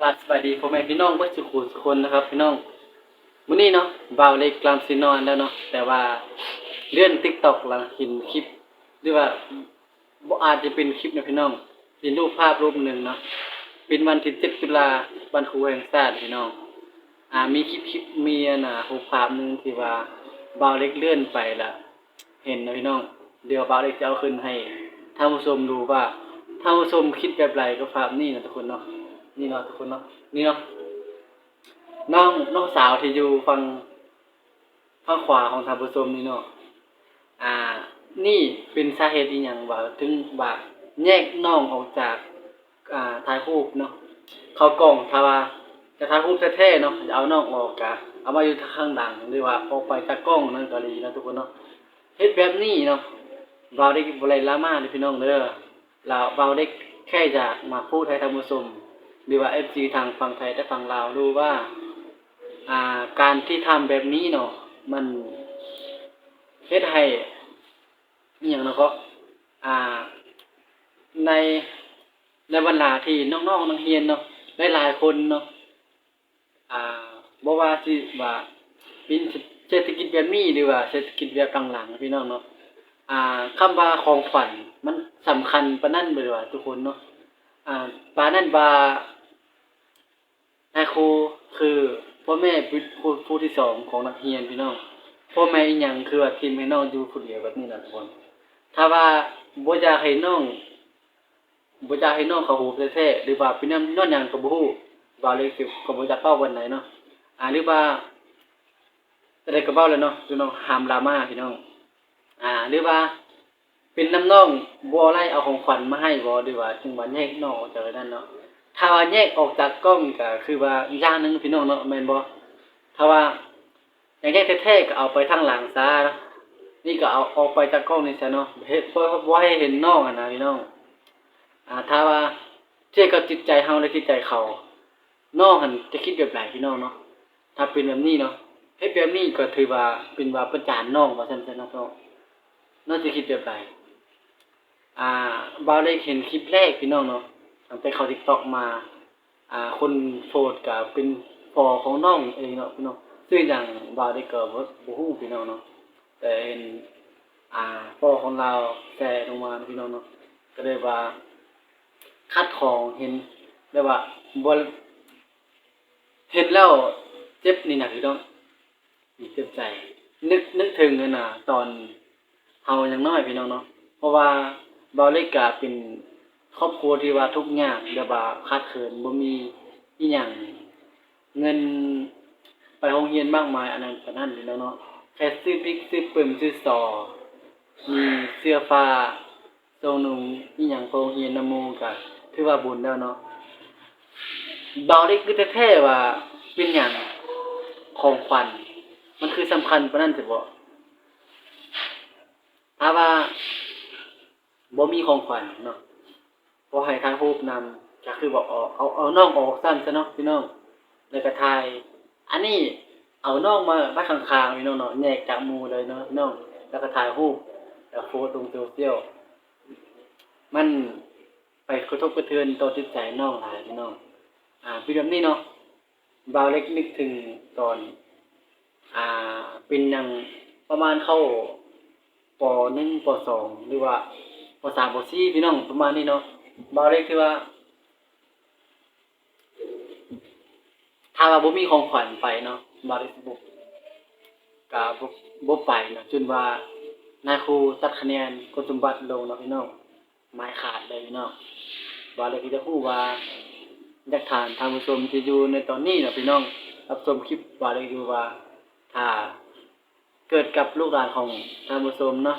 กราบสวัสดีพ่อแม่พี่น้องเพื่อนสุขุสุคนนะครับ พี่น้องมื้อนี้เนาะบ่าวเล็กกลามสินอนแล้วเนาะแต่ว่าเลื่อน TikTok แล้วเห็นคลิปหรือว่าบ่อาจจะเป็นคลิปนะพี่น้องเป็นรูปภาพรูปหนึ่งเนาะเป็นวันที่7ตุลาวันครูแห่งชาติพี่น้องอ่ามีคลิปคลิปมีอันน่ะรูปภาพหนึ่งที่ว่าบ่าวเล็กเลื่อนไปละเห็นนะพี่น้อง เดี๋ยวบ่าวเล็กจะเอาขึ้นให้ท่านผู้ชมดูว่าท่านผู้ชมคิดแบบไรกับภาพนี้นะทุกคนเนาะ นี่เนาะทุกคนเนาะนี่เนาะน้องน้องสาวที่อยู่ฝั่งฝั่งขวาของทางผู้ชมนี่เนาะอ่า นี่เป็นสาเหตุอีหยังว่าถึงว่าแยกน้องออกจากอ่าถ่ายรูปเนาะเขากล่องถ้าว่าจะถ่ายรูปแท้ๆเนาะจะเอาน้องออกกะเอามาอยู่ข้างหลังหรือว่าออไปจากล้องนั่นก็ดีนะทุกคนเนาะเฮ็ดแบบนี้เนาะเราได้บ่ได้ลามาเด้พี่น้องเด้อเราเราได้แค่อยากมาพูดให้ท่านผู้ชม หรือว่า FG ทางฝั่งไทยและฝั่งลาวดูว่า อ่า การที่ทำแบบนี้เนาะมันเฮ็ดให้อหย่างเนาะก็อ่า ในในเวลาที่น้องๆนักเรียนเนาะหลายๆคนเนาะอ่าบ่ว่าสิว่าเป็นเศรษฐกิจแบบนี้หรือว่าเศรษฐกิจแบบหลังๆพี่น้องเนาะอ่าคำว่าของขวัญมันสำคัญปานนั้นบ่ว่าทุกคนเนาะอ่าปานนั้นว่า นายครูคือพ่อแม่เป็นผู้ผู้ที่สองของนักเรียนพี่น้องพ่อแม่อีหยังคือว่าทีมให้น้องอยู่ผู้เดียวแบบนี้นะทุกคนถ้าว่าบ่อยากให้น้องบ่อยากให้น้องเขาหูแท้ๆหรือว่าเป็นน้ำนอนหยังก็บ่ฮู้ว่าเลยสิก็บ่อยากเว้าวันไหนเนาะอ่าหรือว่าแต่ได้ก็เว้าแล้วเนาะพี่น้องห้ามดราม่าพี่น้องอ่าหรือว่าเป็นน้ำน้องบ่ไล่เอาของขวัญมาให้บ่หรือว่าจึงว่าแยกน้องจากนั้นเนาะ ถ้าว่าแยกออกจากกล้องก็คือว่าอีกอย่างหนึงพี่น้องเนาะแม่นบ่ถ้าว่าอย่างแยกแท้ๆก็เอาไปทางหลังซะเนาะนี่ก็เอาออกไปจากกล้องนี่ซะเนาะเฮ็ดเพื่อบ่ให้เห็นนองอะนะพี่น้องอ่าถ้าว่าเทียบกับจิตใจเฮาและจิตใจเขานองหันจะคิดแบบไหนพี่น้องเนาะถ้าเป็นแบบนี้เนาะเฮ็ดแบบนี้ก็ถือว่าเป็นว่าประจานน้องว่าซั่นๆเนาะพี่น้องน้องสิคิดแบบไหนอ่าบ่าวได้เห็นคลิปแรกพี่น้องเนาะ ตั้งแต่เขา TikTok มา อ่า คนโฟดก็เป็นพ่อของน้องเองเนาะพี่น้องชื่อหยังบ่าวได้ก็บ่บ่ฮู้พี่น้องเนาะแต่เห็นอ่าพ่อของเราแชร์ลงมาพี่น้องเนาะก็เลยว่าคัดของเห็นได้ว่าบ่เห็นแล้วเจ็บนี่นะพี่น้องมีเจ็บใจ นึกนึกถึงนั่นะตอนเฮายังน้อยพี่น้องเนาะเพราะว่าบ่าวเล็กก็เป็น ครอบครัวที่ว่าทุกข์ยากแบบว่าขาดเขินบ่มีอีหยังเงินไปโรงเรียนมากมายอันนั้นปานนั้นนี่แล้วเนาะแค่ซื้อพริกซื้อปึ้มซื้อซอมีเสื้อผ้าทรงนุ่งอีหยังโรงเรียนนำมู่ก็ถือว่าบุญแล้วเนาะเบาได้คือแท้ๆว่าเป็นหยังของขวัญมันคือสำคัญปานนั้นสิบ่ถ้าว่าบ่มีของขวัญเนาะ พอให้ทางรูปนำก็คือบอกออกเอาเอาน้องออกสั้นซะเนาะพี่น้องแล้วก็ถ่าย อันนี้เอาน้องมาไว้ข้างๆพี่น้องเนาะแยกจากมูเลยเนาะพี่น้อง แล้วก็ถ่ายรูปแล้วโพสต์ลงโซเชียลมันไปกระทบกระเทือนต่อจิตใจน้องหลายพี่น้อง อ่าเป็นแบบนี้เนาะบาวเล็กนึกถึงตอน อ่า เป็นหยังประมาณเข้าปหนึ่งปสองหรือว่าปสามปสี่พี่น้องประมาณนี้เนาะ บาวเล็กคือว่าถ้าว่าบ่มีของขวัญไปเนาะบาวเล็กสิบ่ก็บ่บ่ไปเนาะจนว่านายครูตัดคะแนนคุณสมบัติลงเนาะพี่น้องหมายขาดเลยพี่น้องบาวเล็กก็จะพูดว่าอยากถามทางผู้ชมที่อยู่ในตอนนี้เนาะพี่น้องรับชมคลิปบาวเล็กอยู่ว่าถ้าเกิดกับลูกหลานของทางผู้ชมเนาะ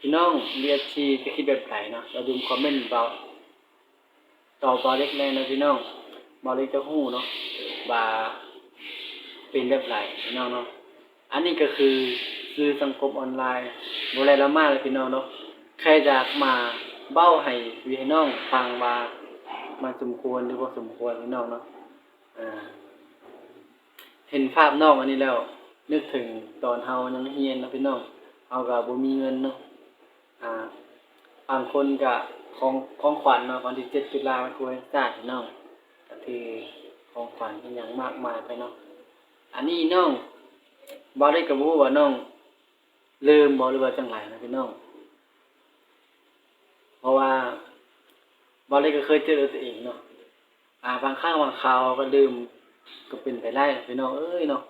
พี่น้องเรียกชีจะคิดแบบไหนเนาะเราดูคอมเมนต์เบาต่อบอเล็กแน่นะพี่น้องบอเล็กจะหู้เนาะว่าเป็นแบบไหนพี่น้องเนาะอันนี้ก็คือคือสังคมออนไลน์โบราณละมากเลยพี่น้องเนาะใครอยากมาเบ้าให้วีให้น้องฟังว่ามันสมควรหรือว่าสมควรพี่น้องเนาะอ่าเห็นภาพน้องอันนี้แล้ว นึกถึงตอนเฮายังเรียนนะพี่น้องเฮาก็บ่มีเงินเนาะ อ่าบางคนก็ของของขวัญเนาะวันที่เจ็ดตุลาวันครูแห่งชาติเน้องก็ถือของขวัญเป็นอย่างมากมายไปเนาะอันนี้น้องบ่ได้ก็บ่ฮู้ว่าน้องลืมบ่หรือว่าจังไดนะพี่น้องเพราะว่าบ่ได้ก็เคยเจอตัวเองเนาะอ่าบางครั้งบางคราวก็ลืมก็เป็นไปได้พี่น้องเอ้ยเนาะ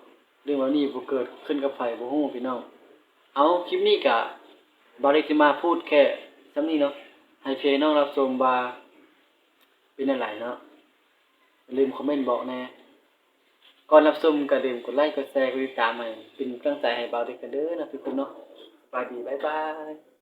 เรื่องแบบนี้บ่เกิดขึ้นกับไผบ่ฮู้พี่น้องเอาคลิปนี้ก็ บ่ได้สิมาพูดแค่ซำนี้เนาะให้พี่น้องรับชมบาเป็นอะไรเนาะลืมคอมเมนต์บอกแน่ก่อนรับชมก็ลืมกดไลค์กดแชร์กดติดตามให้เป็นกำลังใจให้บาเด็กกันเด้อนะทุกคนเนาะบายดีบายบาย